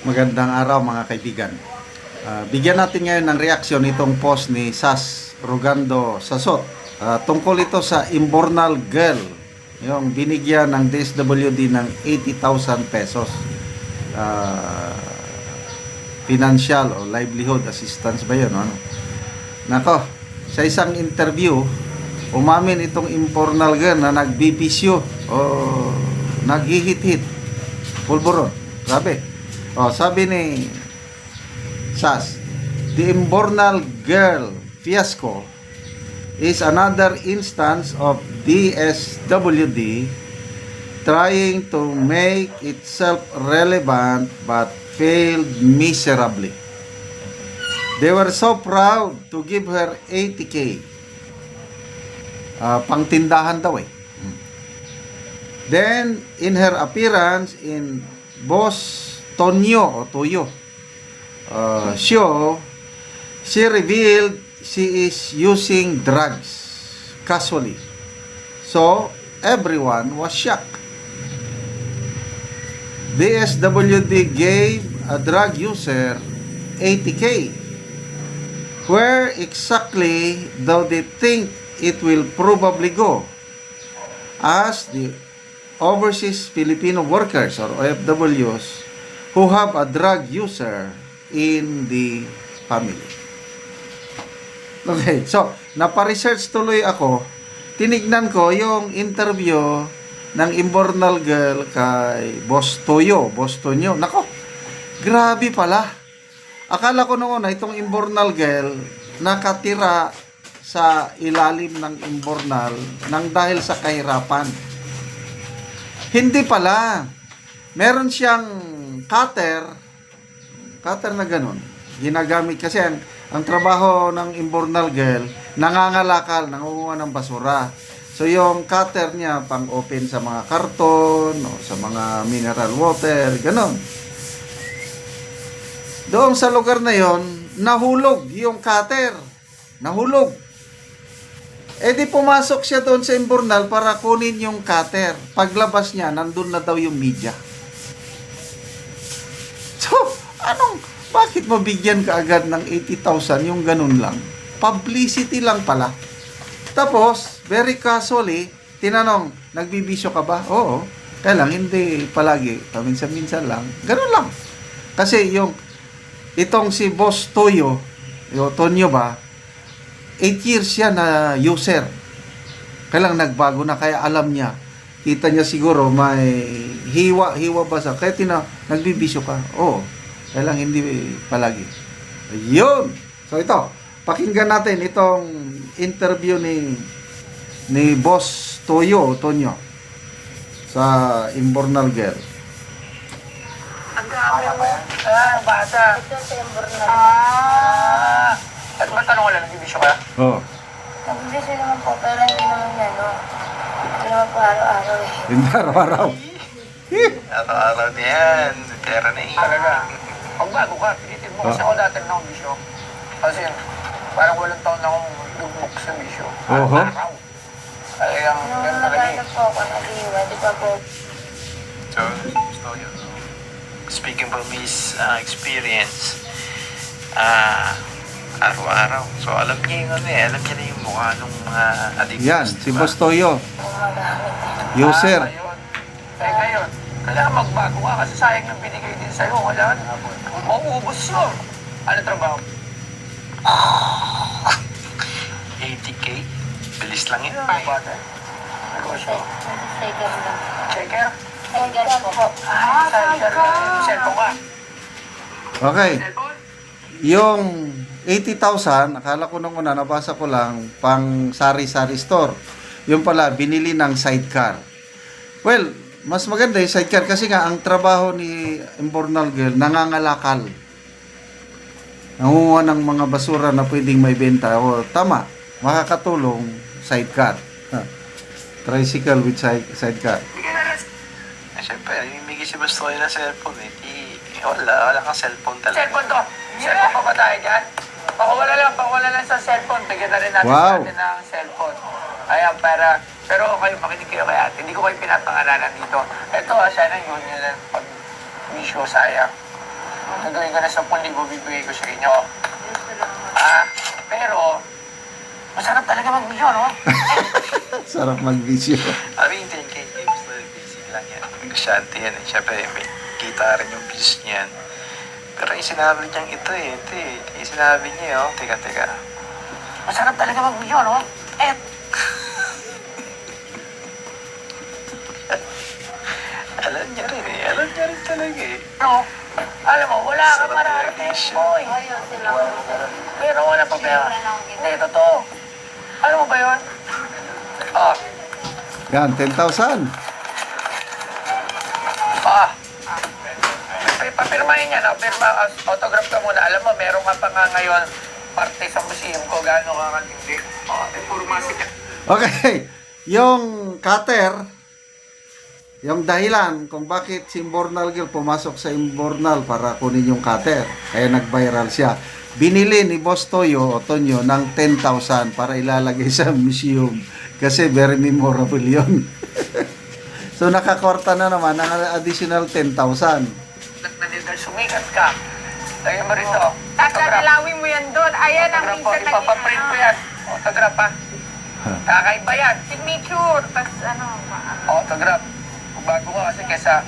Magandang araw mga kaibigan. Ah, bigyan natin ngayon ng reaksyon itong post ni Sas Rugando Sasot. Ah, tungkol ito sa Imbornal Girl. Yung binigyan ng DSWD ng 80,000 pesos. Ah, financial o livelihood assistance ba yun? Ano? Nako, sa isang interview, umamin itong Imbornal Girl na nagbibisyo o naghihit-hit. Pulburon. Sabi. O, sabi ni Sas, the Imbornal Girl fiasco is another instance of DSWD trying to make itself relevant but failed miserably. They were so proud to give her 80k. Ah, pangtindahan daw eh. Then, in her appearance in Boss Tonyo o Toyo uh, show, she revealed she is using drugs casually. So, everyone was shocked. DSWD gave a drug user 80k. Where exactly do they think it will probably go? As the overseas Filipino workers or OFWs who have a drug user in the family. Okay, so napa-research tuloy ako. Tinignan ko yung interview ng Imbornal Girl kay Boss Toyo, Boss Tonyo. Nako, grabe pala. Akala ko noon na itong Imbornal Girl nakatira sa ilalim ng Imbornal nang dahil sa kahirapan. Hindi pala. Meron siyang cutter, cutter na ganun. Ginagamit kasi ang, ang trabaho ng Imbornal Girl, nangangalakal, nangunguha ng basura. So yung cutter niya pang open sa mga karton o sa mga mineral water, ganun. Doon sa lugar na yon, nahulog yung cutter. Nahulog. Eh di pumasok siya doon sa Imbornal para kunin yung cutter. Paglabas niya, nandun na daw yung media. So, anong, bakit mabigyan ka agad ng 80,000 yung ganun lang? Publicity lang pala. Tapos, very casually, tinanong, nagbibisyo ka ba? Oo. Kaya lang, hindi palagi. Paminsan-minsan lang. Ganun lang. Kasi yung, itong si Boss Toyo, yung Tonyo ba, 8 years siya na user. Kaya lang nagbago na, kaya alam niya. Kita niya siguro may hiwa, hiwa ba sa, kaya tina, nagbibisyo ka. Oo. Kaya lang hindi palagi. Ayun. So ito, pakinggan natin itong interview ni ni Boss Toyo, Tonyo sa Imbornal Girl. Ang dami mo. Ah, bata. Ito sa Imbornal. Ah. At matanong ko lang, nagbibisyo ka? Oh. Nagbibisi naman po, pero hindi naman ano. Hindi naman po araw-araw eh. Hindi araw-araw. Araw-araw na yan. Pera na yan. Talaga. Pag bago ka, pilitin mo. Kasi Ah. ako dati na akong bisyo. Kasi parang walang taon na akong lugmok sa bisyo. Oho. Araw. Talagang Nung ganun talaga eh. nag-ano po ako, nag-iwa, di ba po? So, gusto ko yun. Speaking from his uh, experience, ah, araw-araw. So, alam niya yung ano eh. Alam niya na yung mukha nung mga addicts. Yan, si diba? Boss Toyo, Gumagamit. user. Ah, ayun. Kaya ngayon, kailangan magbago ka kasi sayang ng binigay din sa'yo. Kailangan mauubos yun. Ano trabaho? 80k. Bilis lang yun. Ay, bata. Negosyo. Second lang. Checker? Second po. Ah, cycle. Cellphone ka? Okay. Yung 80,000, akala ko nung una, nabasa ko lang, pang sari-sari store. Yung pala, binili ng sidecar. Well, mas maganda yung sidecar kasi nga, ang trabaho ni Imbornal Girl, nangangalakal. Nangunguha ng mga basura na pwedeng may benta. O, tama, makakatulong, sidecar. Ha. Tricycle with side, sidecar. Eh, syempre, yung bigay si Boss Toy na cellphone eh. Di, wala, wala kang cellphone talaga. Cellphone to. Cellphone pa ba tayo dyan? Pakawala lang, pakawala lang sa cellphone. Bigyan na rin natin Wow. sa atin ng cellphone. Ayan, para, pero kayo, makinig kayo kay ate. Hindi ko kayo pinapangalanan dito. Ito, ah, sana yun yun ang pag-mission sayang. Gagawin ko na 10,000 bibigay ko sa inyo. Ah, pero, masarap talaga mag-video, no? Sarap mag-video. I mean, 10k games na basic lang yan. Negosyante yan eh. Siyempre, may kita rin yung views niyan. Pero yung sinabi niyang ito eh, ito eh. Yung sinabi niya, oh, teka, teka. Masarap talaga mag-video, no? Eh, Alam niya rin eh. Alam niya rin talaga eh. No? Alam mo, wala kang mararating, boy. Pero wala problema. Hindi, totoo. Alam mo ba yun? Ah, Yan, 10,000. ah. Pa- Papirmahin niya na, pirma, as autograph ka muna. Alam mo, meron ka pa nga ngayon parte sa museum ko, gaano ka katindi. Oh, puro masik. Okay, yung cutter, yung dahilan kung bakit si Imbornal Girl pumasok sa Imbornal para kunin yung cutter, kaya nag-viral siya. Binili ni Boss Toyo o Tonyo ng 10,000 para ilalagay sa museum kasi very memorable yun. so nakakorta na naman ng additional 10,000. Nagdadal sumikat ka. Lagyan mo rito. Tatalawin mo yan doon. Ayan ang Autograph po, minsan ipapaprint ko yan. Autograph ha. Kakaiba yan. Signature. Tapos ano, Autograph. Bago ka kasi kesa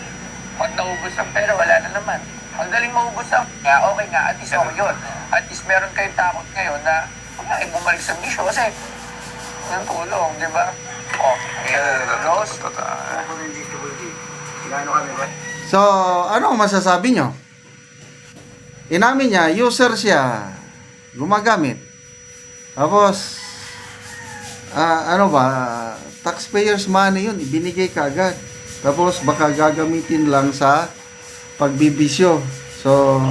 pag naubos ang pera, wala na naman. Ang galing maubos ang kaya okay nga, at least okay yun. At least meron kayong takot ngayon na eh, bumalik sa mission kasi ng tulong, di ba? Oh, Rose. So, ano masasabi nyo? Inamin niya, user siya, gumagamit. Tapos, ah, ano ba, taxpayers money yun, ibinigay ka agad. Tapos, baka gagamitin lang sa pagbibisyo. So,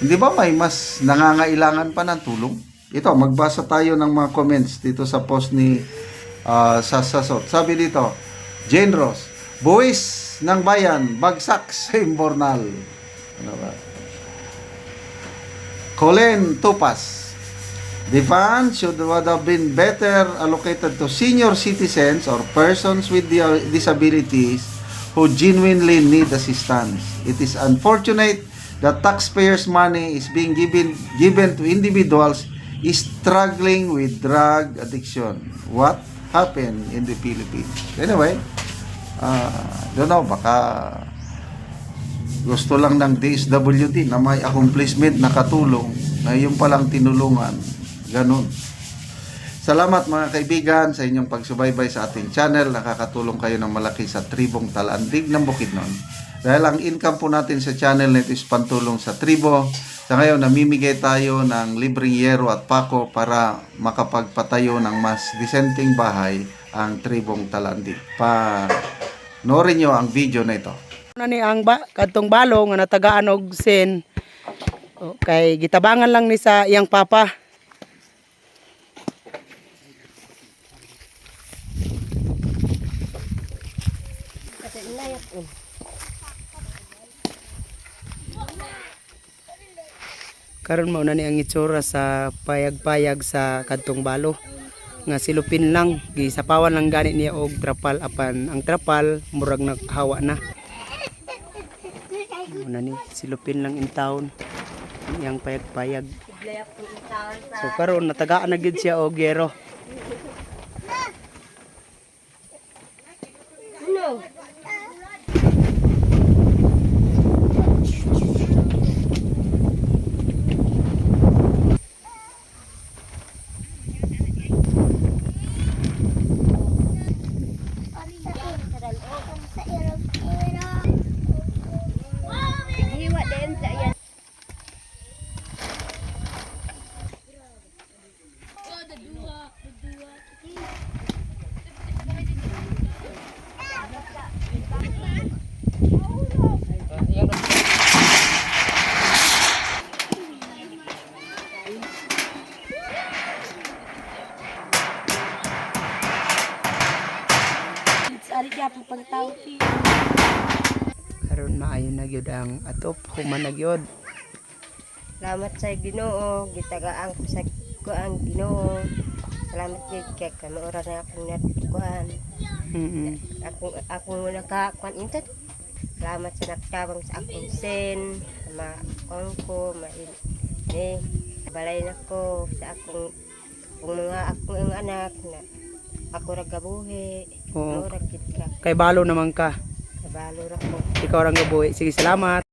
hindi ba may mas nangangailangan pa ng tulong? Ito, magbasa tayo ng mga comments dito sa post ni ah, Sasasot. Sabi dito, Jane Ross, buwis ng bayan, bagsak sa imbornal. Ano ba? Colin Tupas, the funds should would have been better allocated to senior citizens or persons with di- disabilities who genuinely need assistance. It is unfortunate that taxpayers' money is being given given to individuals struggling with drug addiction. What happened in the Philippines? Anyway, uh, don't know, baka gusto lang ng DSWD na may accomplishment na katulong na yung palang tinulungan. Ganon. Salamat mga kaibigan sa inyong pagsubaybay sa ating channel. Nakakatulong kayo ng malaki sa tribong talandig ng Bukidnon. Dahil ang income po natin sa channel ito is pantulong sa tribo. Sa ngayon, namimigay tayo ng libreng yero at pako para makapagpatayo ng mas disenteng bahay ang tribong talandig. Pa, noorin nyo ang video na ito. na ni ang ba kadtong balong nga natagaan og sin o, kay gitabangan lang ni sa iyang papa karon mao na ni ang itsura sa payag-payag sa kadtong balo. Nga silupin lang gisapawan lang gani niya og trapal apan ang trapal murag naghawa na. Una ni silupin lang in town. Yang payag-payag. So karon natagaan na gid siya og yero. Karon maayo na gyud ang atop human na gyud. Salamat sa Ginoo, gitagaan ko sa kuan Ginoo. Salamat gid kay kanuora na akong net kuan. Mm. Akong akong naka kuan intet. Salamat sa nagtabang sa akong sin, sa mga akong ko, main, ni, balay na ko sa akong, kung mga akong anak na ako ra gabuhi, Oo. mo ra gid ka, Kay balo naman ka. kabalo ra ko. Ikaw rang gabuhi. Sige, salamat.